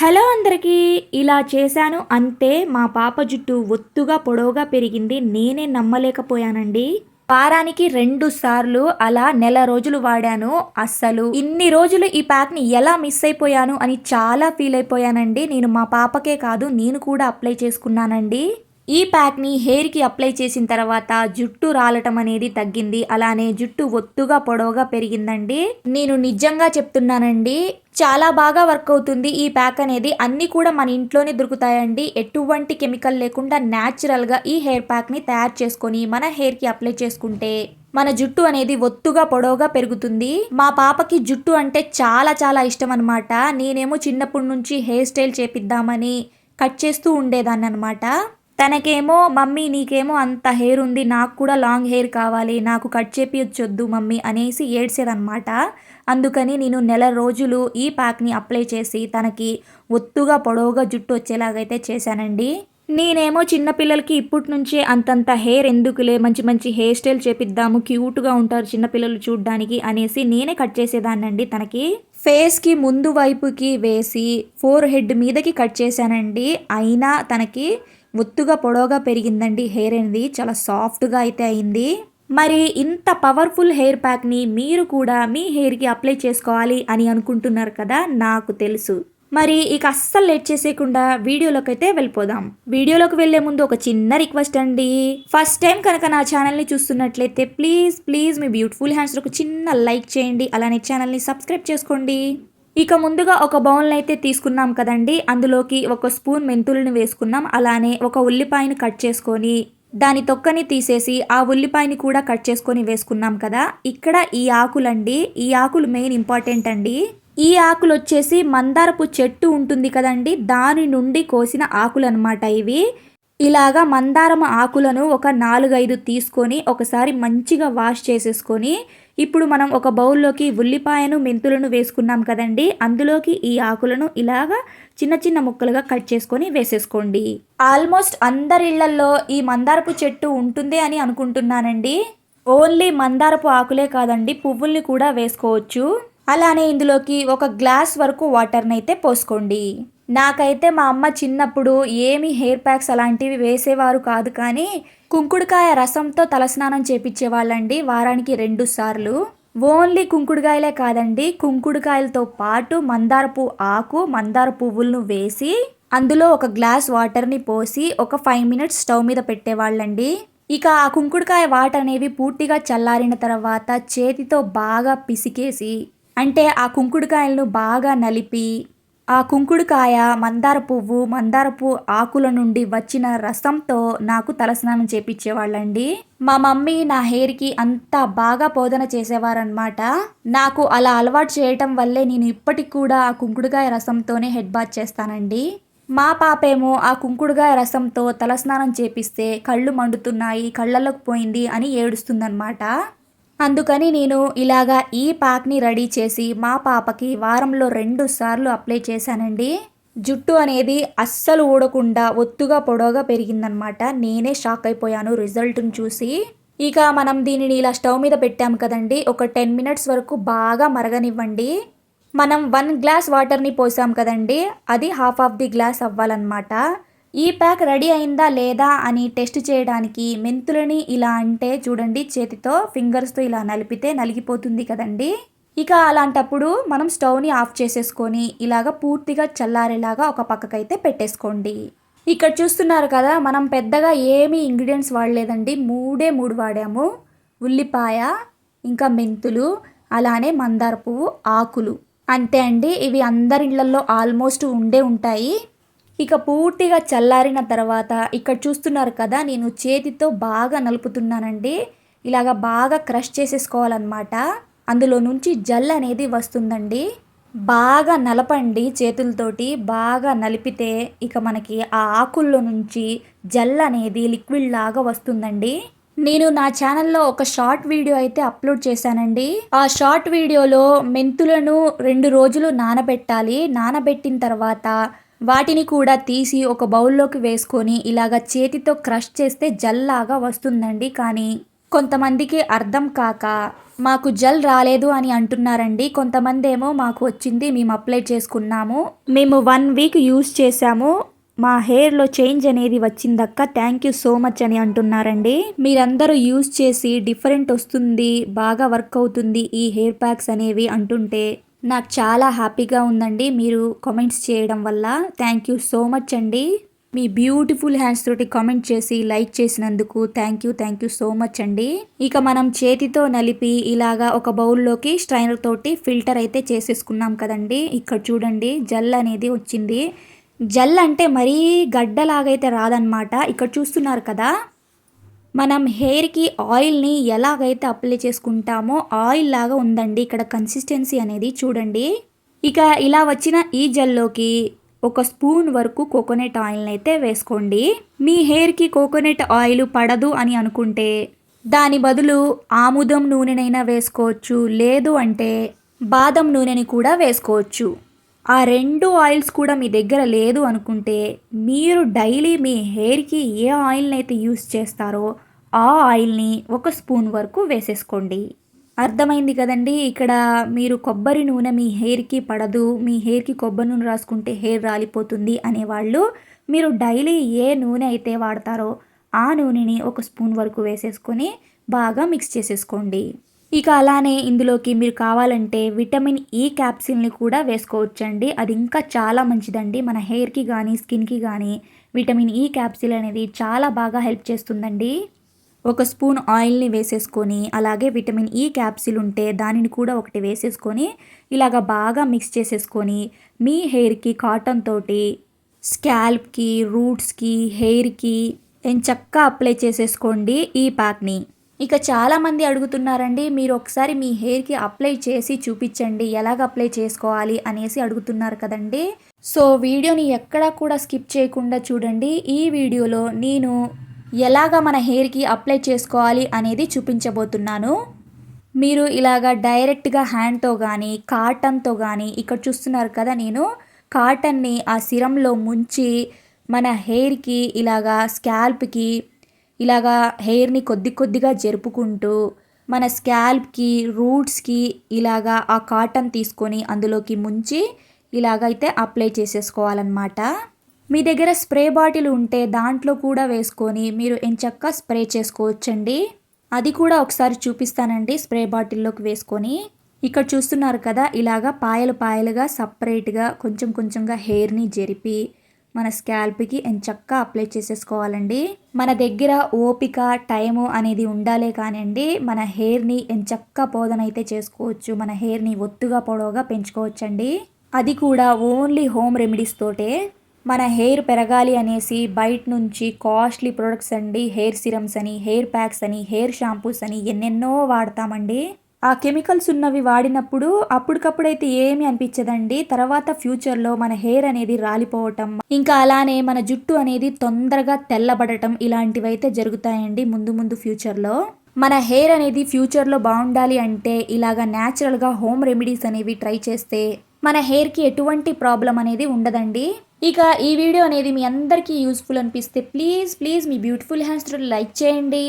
Hello అందరికీ ఇలా చేశాను అంతే మా పాప జుట్టు ఒత్తుగా పొడవుగా పెరిగింది. నేనే నమ్మలేకపోయానండి. వారానికి రెండు సార్లు అలా నెల రోజులు వాడాను అస్సలు. ఇన్ని రోజులు ఈ ప్యాక్ని ఎలా మిస్ అయిపోయాను అని చాలా ఫీల్ అయిపోయానండి. నేను మా పాపకే కాదు నేను కూడా అప్లై చేసుకున్నానండి. ఈ ప్యాక్ని హెయిర్కి అప్లై చేసిన తర్వాత జుట్టు రాలటం అనేది తగ్గింది. అలానే జుట్టు ఒత్తుగా పొడవుగా పెరిగిందండి. నేను నిజంగా చెప్తున్నానండి చాలా బాగా వర్క్ అవుతుంది ఈ ప్యాక్ అనేది. అన్ని కూడా మన ఇంట్లోనే దొరుకుతాయండి. ఎటువంటి కెమికల్ లేకుండా న్యాచురల్గా ఈ హెయిర్ ప్యాక్ని తయారు చేసుకొని మన హెయిర్కి అప్లై చేసుకుంటే మన జుట్టు అనేది ఒత్తుగా పొడవుగా పెరుగుతుంది. మా పాపకి జుట్టు అంటే చాలా చాలా ఇష్టం అనమాట నేనేమో చిన్నప్పటి నుంచి హెయిర్ స్టైల్ చేపిద్దామని కట్ చేస్తూ ఉండేదాన్ని అనమాట తనకేమో మమ్మీ నీకేమో అంత హెయిర్ ఉంది నాకు కూడా లాంగ్ హెయిర్ కావాలి నాకు కట్ చేపించొద్దు మమ్మీ అనేసి ఏడ్చేదనమాట అందుకని నేను నెల రోజులు ఈ ప్యాక్ని అప్లై చేసి తనకి ఒత్తుగా పొడవుగా జుట్టు వచ్చేలాగైతే చేశానండి. నేనేమో చిన్నపిల్లలకి ఇప్పటి నుంచే అంతంత హెయిర్ ఎందుకులే మంచి మంచి హెయిర్ స్టైల్ చేపిద్దాము క్యూట్గా ఉంటారు చిన్నపిల్లలు చూడ్డానికి అనేసి నేనే కట్ చేసేదాన్నండి తనకి. ఫేస్కి ముందు వైపుకి వేసి ఫోర్ హెడ్ మీదకి కట్ చేశానండి. అయినా తనకి ఒత్తుగా పొడవుగా పెరిగిందండి. హెయిర్ అనేది చాలా సాఫ్ట్గా అయితే అయింది. మరి ఇంత పవర్ఫుల్ హెయిర్ ప్యాక్ని మీరు కూడా మీ హెయిర్కి అప్లై చేసుకోవాలి అని అనుకుంటున్నారు కదా నాకు తెలుసు. మరి ఇక అస్సలు లేట్ చేసేయకుండా వీడియోలోకి అయితే వెళ్ళిపోదాం. వీడియోలోకి వెళ్ళే ముందు ఒక చిన్న రిక్వెస్ట్ అండి. ఫస్ట్ టైం కనుక నా ఛానల్ని చూస్తున్నట్లయితే ప్లీజ్ ప్లీజ్ మీ బ్యూటిఫుల్ హ్యాండ్స్ ఒక చిన్న లైక్ చేయండి. అలానే ఛానల్ని సబ్స్క్రైబ్ చేసుకోండి. ఇక ముందుగా ఒక బౌల్ని అయితే తీసుకున్నాం కదండి. అందులోకి ఒక స్పూన్ మెంతులను వేసుకున్నాం. అలానే ఒక ఉల్లిపాయను కట్ చేసుకొని దాని తొక్కని తీసేసి ఆ ఉల్లిపాయని కూడా కట్ చేసుకొని వేసుకున్నాం కదా. ఇక్కడ ఈ ఆకులండి. ఈ ఆకులు మెయిన్ ఇంపార్టెంట్ అండి. ఈ ఆకులు వచ్చేసి మందారపు చెట్టు ఉంటుంది కదండి. దాని నుండి కోసిన ఆకులు అనమాట ఇవి. ఇలాగా మందారం ఆకులను ఒక నాలుగైదు తీసుకొని ఒకసారి మంచిగా వాష్ చేసేసుకొని ఇప్పుడు మనం ఒక బౌల్లోకి ఉల్లిపాయను మెంతులను వేసుకున్నాం కదండి. అందులోకి ఈ ఆకులను ఇలాగా చిన్న చిన్న ముక్కలుగా కట్ చేసుకొని వేసేసుకోండి. ఆల్మోస్ట్ అందరిళ్ళల్లో ఈ మందారపు చెట్టు ఉంటుంది అని అనుకుంటున్నానండి. ఓన్లీ మందారపు ఆకులే కాదండి పువ్వుల్ని కూడా వేసుకోవచ్చు. అలానే ఇందులోకి ఒక గ్లాస్ వరకు వాటర్ని అయితే పోసుకోండి. నాకైతే మా అమ్మ చిన్నప్పుడు ఏమి హెయిర్ ప్యాక్స్ అలాంటివి వేసేవారు కాదు కానీ కుంకుడుకాయ రసంతో తలస్నానం చేపించేవాళ్ళండి వారానికి రెండు సార్లు. ఓన్లీ కుంకుడుకాయలే కాదండి కుంకుడుకాయలతో పాటు మందారపు ఆకు మందార పువ్వులను వేసి అందులో ఒక గ్లాస్ వాటర్ని పోసి ఒక ఫైవ్ మినిట్స్ స్టవ్ మీద పెట్టేవాళ్ళండి ఇక ఆ కుంకుడుకాయ వాటర్ అనేవి పూర్తిగా చల్లారిన తర్వాత చేతితో బాగా పిసికేసి అంటే ఆ కుంకుడుకాయలను బాగా నలిపి ఆ కుంకుడుకాయ మందార పువ్వు మందారపు ఆకుల నుండి వచ్చిన రసంతో నాకు తలస్నానం చేపించేవాళ్ళండి మా మమ్మీ నా హెయిర్కి అంత బాగా బోధన చేసేవారనమాట నాకు అలా అలవాటు చేయటం వల్లే నేను ఇప్పటికి కూడా ఆ కుంకుడుకాయ రసంతోనే హెడ్ బాత్ చేస్తానండి. మా పాపేమో ఆ కుంకుడుకాయ రసంతో తలస్నానం చేపిస్తే కళ్ళు మండుతున్నాయి కళ్ళలోకి పోయింది అని ఏడుస్తుందనమాట అందుకని నేను ఇలాగా ఈ ప్యాక్ని రెడీ చేసి మా పాపకి వారంలో రెండు సార్లు అప్లై చేశానండి. జుట్టు అనేది అస్సలు ఊడకుండా ఒత్తుగా పొడవుగా పెరిగిందనమాట. నేనే షాక్ అయిపోయాను రిజల్ట్ని చూసి. ఇక మనం దీనిని ఇలా స్టవ్ మీద పెట్టాము కదండి. ఒక టెన్ మినిట్స్ వరకు బాగా మరగనివ్వండి. మనం వన్ గ్లాస్ వాటర్ని పోసాం కదండి. అది హాఫ్ ఆఫ్ ది గ్లాస్ అవ్వాలన్నమాట. ఈ ప్యాక్ రెడీ అయిందా లేదా అని టెస్ట్ చేయడానికి మెంతులని ఇలా అంటే చూడండి చేతితో ఫింగర్స్తో ఇలా నలిపితే నలిగిపోతుంది కదండి. ఇక అలాంటప్పుడు మనం స్టవ్ని ఆఫ్ చేసేసుకొని ఇలాగ పూర్తిగా చల్లారేలాగా ఒక పక్కకైతే పెట్టేసుకోండి. ఇక్కడ చూస్తున్నారు కదా మనం పెద్దగా ఏమీ ఇంగ్రీడియంట్స్ వాడలేదండి. మూడే మూడు వాడాము. ఉల్లిపాయ ఇంకా మెంతులు అలానే మందార పువ్వు ఆకులు. అంతే అండి ఇవి అందరి ఇళ్ళలో ఆల్మోస్ట్ ఉండే ఉంటాయి. ఇక పూర్తిగా చల్లారిన తర్వాత ఇక్కడ చూస్తున్నారు కదా నేను చేతితో బాగా నలుపుతున్నానండి. ఇలాగ బాగా క్రష్ చేసేసుకోవాలన్నమాట. అందులో నుంచి జల్ అనేది వస్తుందండి. బాగా నలపండి చేతులతోటి బాగా నలిపితే ఇక మనకి ఆ ఆకుల్లో నుంచి జల్ అనేది లిక్విడ్ లాగా వస్తుందండి. నేను నా ఛానల్లో ఒక షార్ట్ వీడియో అయితే అప్లోడ్ చేశానండి. ఆ షార్ట్ వీడియోలో మెంతులను రెండు రోజులు నానబెట్టాలి. నానబెట్టిన తర్వాత వాటిని కూడా తీసి ఒక బౌల్లోకి వేసుకొని ఇలాగ చేతితో క్రష్ చేస్తే జల్లాగా వస్తుందండి. కానీ కొంతమందికి అర్థం కాక మాకు జెల్ రాలేదు అని అంటున్నారండి. కొంతమంది ఏమో మాకు వచ్చింది మేము అప్లై చేసుకున్నాము. మేము వన్ వీక్ యూస్ చేసాము మా హెయిర్లో చేంజ్ అనేది వచ్చిందక్క థ్యాంక్ యూ సో మచ్ అని అంటున్నారండి. మీరందరూ యూస్ చేసి డిఫరెంట్ వస్తుంది బాగా వర్క్ అవుతుంది ఈ హెయిర్ ప్యాక్స్ అనేవి అంటుంటే. నాకు చాలా హ్యాపీగా ఉందండి మీరు కామెంట్స్ చేయడం వల్ల. థ్యాంక్ యూ సో మచ్ అండి. మీ బ్యూటిఫుల్ హ్యాండ్స్ తోటి కామెంట్ చేసి లైక్ చేసినందుకు thank you thank you so much అండి. ఇక మనం చేతితో నలిపి ఇలాగా ఒక బౌల్లోకి స్ట్రైనర్ తోటి ఫిల్టర్ అయితే చేసేసుకున్నాం కదండి. ఇక్కడ చూడండి జెల్ అనేది వచ్చింది. జెల్ అంటే మరీ గడ్డలాగైతే రాదనమాట ఇక్కడ చూస్తున్నారు కదా. మనం హెయిర్కి ఆయిల్ని ఎలాగైతే అప్లై చేసుకుంటామో ఆయిల్ లాగా ఉందండి. ఇక్కడ కన్సిస్టెన్సీ అనేది చూడండి. ఇక ఇలా వచ్చిన ఈ జెల్లోకి ఒక స్పూన్ వరకు కోకోనట్ ఆయిల్ని అయితే వేసుకోండి. మీ హెయిర్కి కోకోనట్ ఆయిల్ పడదు అని అనుకుంటే దాని బదులు ఆముదం నూనెనైనా వేసుకోవచ్చు. లేదు అంటే బాదం నూనెని కూడా వేసుకోవచ్చు. ఆ రెండు ఆయిల్స్ కూడా మీ దగ్గర లేదు అనుకుంటే మీరు డైలీ మీ హెయిర్కి ఏ ఆయిల్ని అయితే యూస్ చేస్తారో ఆ ఆయిల్ని ఒక స్పూన్ వరకు వేసేసుకోండి. అర్థమైంది కదండి? ఇక్కడ మీరు కొబ్బరి నూనె మీ హెయిర్కి పడదు మీ హెయిర్కి కొబ్బరి నూనె రాసుకుంటే హెయిర్ రాలిపోతుంది అనేవాళ్ళు మీరు డైలీ ఏ నూనె అయితే వాడతారో ఆ నూనెని ఒక స్పూన్ వరకు వేసేసుకొని బాగా మిక్స్ చేసేసుకోండి. ఇక అలానే ఇందులోకి మీరు కావాలంటే విటమిన్ ఈ క్యాప్సిల్ని కూడా వేసుకోవచ్చండి. అది ఇంకా చాలా మంచిదండి. మన హెయిర్కి కానీ స్కిన్కి కానీ విటమిన్ ఈ క్యాప్సిల్ అనేది చాలా బాగా హెల్ప్ చేస్తుందండి. ఒక స్పూన్ ఆయిల్ని వేసేసుకొని అలాగే విటమిన్ ఈ క్యాప్సిల్ ఉంటే దానిని కూడా ఒకటి వేసేసుకొని ఇలాగ బాగా మిక్స్ చేసేసుకొని మీ హెయిర్కి కాటన్ తోటి స్కాల్ప్కి రూట్స్కి హెయిర్కి చక్కగా అప్లై చేసేసుకోండి ఈ ప్యాక్ని. ఇక చాలామంది అడుగుతున్నారండి మీరు ఒకసారి మీ హెయిర్కి అప్లై చేసి చూపించండి ఎలాగ అప్లై చేసుకోవాలి అనేసి అడుగుతున్నారు కదండి. సో వీడియోని ఎక్కడా కూడా స్కిప్ చేయకుండా చూడండి. ఈ వీడియోలో నేను ఎలాగ మన హెయిర్కి అప్లై చేసుకోవాలి అనేది చూపించబోతున్నాను. మీరు ఇలాగ డైరెక్ట్గా హ్యాండ్తో కానీ కాటన్తో కానీ ఇక్కడ చూస్తున్నారు కదా నేను. కాటన్ని ఆ సిరంలో ముంచి మన హెయిర్కి ఇలాగా స్కాల్ప్కి ఇలాగా హెయిర్ని కొద్ది కొద్దిగా జరుపుకుంటూ మన స్కాల్ప్కి రూట్స్కి ఇలాగా ఆ కాటన్ తీసుకొని అందులోకి ముంచి ఇలాగైతే అప్లై చేసేసుకోవాలన్నమాట. మీ దగ్గర స్ప్రే బాటిల్ ఉంటే దాంట్లో కూడా వేసుకొని మీరు ఎంచక్క స్ప్రే చేసుకోవచ్చండి? అది కూడా ఒకసారి చూపిస్తానండి స్ప్రే బాటిల్లోకి వేసుకొని. ఇక్కడ చూస్తున్నారు కదా ఇలాగా పాయలు పాయలుగా సపరేట్గా కొంచెం కొంచెంగా హెయిర్ని జరిపి మన స్కాల్ప్కి ఎంచక్క అప్లై చేసేసుకోవాలండి. మన దగ్గర ఓపిక టైము అనేది ఉండాలే కానివ్వండి మన హెయిర్ని ఎంచక్క పోదనైతే చేసుకోవచ్చు. మన హెయిర్ని ఒత్తుగా పొడవుగా పెంచుకోవచ్చండి. అది కూడా ఓన్లీ హోమ్ రెమెడీస్ తోటే. మన హెయిర్ పెరగాలి అనేసి బయట నుంచి కాస్ట్లీ ప్రొడక్ట్స్ అండి. హెయిర్ సిరమ్స్ అని హెయిర్ ప్యాక్స్ అని హెయిర్ షాంపూస్ అని ఎన్నెన్నో వాడతామండి. ఆ కెమికల్స్ ఉన్నవి వాడినప్పుడు అప్పటికప్పుడైతే ఏమి అనిపించదండి. తర్వాత ఫ్యూచర్లో మన హెయిర్ అనేది రాలిపోవటం ఇంకా అలానే మన జుట్టు అనేది తొందరగా తెల్లబడటం ఇలాంటివైతే జరుగుతాయండి ముందు ముందు ఫ్యూచర్లో. మన హెయిర్ అనేది ఫ్యూచర్లో బాగుండాలి అంటే ఇలాగా న్యాచురల్గా హోమ్ రెమెడీస్ అనేవి ట్రై చేస్తే మన హెయిర్కి ఎటువంటి ప్రాబ్లం అనేది ఉండదండి. ఇక ఈ వీడియో అనేది మీ అందరికీ యూస్ఫుల్ అనిపిస్తే ప్లీజ్ ప్లీజ్ మీ బ్యూటిఫుల్ హ్యాండ్స్ లైక్ చేయండి.